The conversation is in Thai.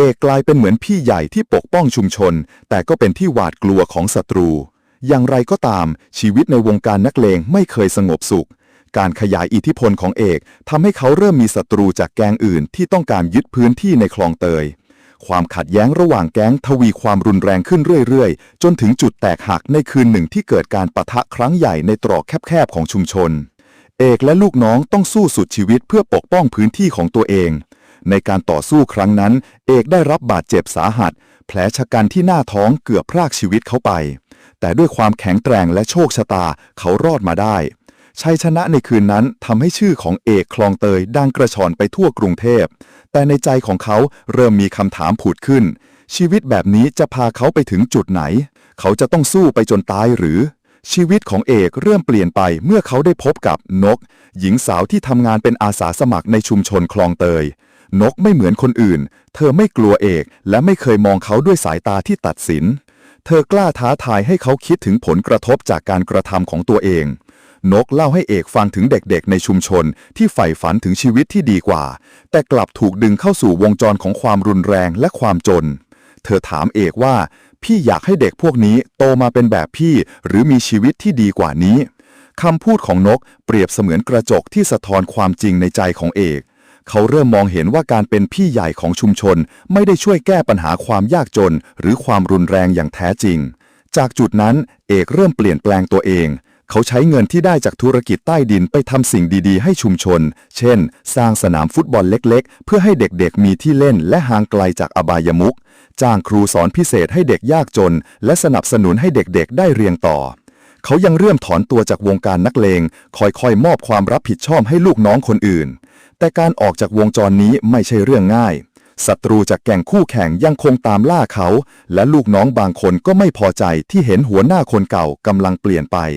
เอกกลายเป็นเหมือนพี่ใหญ่ที่ปกป้องชุมชน แต่ก็เป็นที่หวาดกลัวของศัตรู อย่างไรก็ตาม ชีวิตในวงการนักเลงไม่เคยสงบสุข การขยายอิทธิพลของเอกทำให้เขาเริ่มมีศัตรูจากแก๊งอื่นที่ต้องการยึดพื้นที่ในคลองเตย ความขัดแย้งระหว่างแก๊งทวีความรุนแรงขึ้นเรื่อยๆ จนถึงจุดแตกหักในคืนหนึ่งที่เกิดการปะทะครั้งใหญ่ในตรอกแคบๆของชุมชน เอกและลูกน้องต้องสู้สุดชีวิตเพื่อปกป้องพื้นที่ของตัวเอง ในการต่อสู้ครั้งนั้น เอกได้รับบาดเจ็บสาหัส แผลชะกันที่หน้าท้องเกือบพรากชีวิตเขาไป แต่ด้วยความแข็งแกร่งและโชคชะตาเขารอดมาได้ ชัยชนะในคืนนั้นทำให้ชื่อของเอกคลองเตยดังกระชอนไปทั่วกรุงเทพ แต่ในใจของเขาเริ่มมีคำถามผุดขึ้น ชีวิตแบบนี้จะพาเขาไปถึงจุดไหน เขาจะต้องสู้ไปจนตายหรือชีวิตของเอกเริ่มเปลี่ยนไปเมื่อเขาได้พบกับนก หญิงสาวที่ทำงานเป็นอาสาสมัครในชุมชนคลองเตย นกไม่เหมือนคนอื่น เธอไม่กลัวเอก และไม่เคยมองเขาด้วยสายตาที่ตัดสิน เธอกล้าท้าทายให้เขาคิดถึงผลกระทบจากการกระทำของตัวเอง นกเล่าให้เอกฟังถึงเด็กๆ ในชุมชนที่ใฝ่ฝันถึงชีวิตที่ดีกว่า แต่กลับถูกดึงเข้าสู่วงจรของความรุนแรงและความจน เธอถามเอกว่า พี่อยากให้เด็กพวกนี้โตมาเป็นแบบพี่ หรือมีชีวิตที่ดีกว่านี้คำพูดของนกเปรียบเสมือนกระจกที่สะท้อนความจริงในใจของเอก เขาเริ่มมองเห็นว่าการเป็นพี่ใหญ่ของชุมชน ไม่ได้ช่วยแก้ปัญหาความยากจน หรือความรุนแรงอย่างแท้จริง จากจุดนั้นเอกเริ่มเปลี่ยนแปลงตัวเอง เขาใช้เงินที่ได้จากธุรกิจใต้ดินไปทำสิ่งดีๆ ให้ชุมชน เช่น สร้างสนามฟุตบอลเล็กๆ เพื่อให้เด็กๆ มีที่เล่นและห่างไกลจากอบายมุขจ้างครูสอนพิเศษให้เด็กยากจน และสนับสนุนให้เด็กๆ ได้เรียนต่อเขายังเริ่มถอนตัวจากวงการนักเลง ค่อยๆ มอบความรับผิดชอบให้ลูกน้องคนอื่น แต่การออกจากวงจรนี้ไม่ใช่เรื่องง่าย ศัตรูจากแก่งคู่แข่งยังคงตามล่าเขา และลูกน้องบางคนก็ไม่พอใจที่เห็นหัวหน้าคนเก่ากำลังเปลี่ยนไป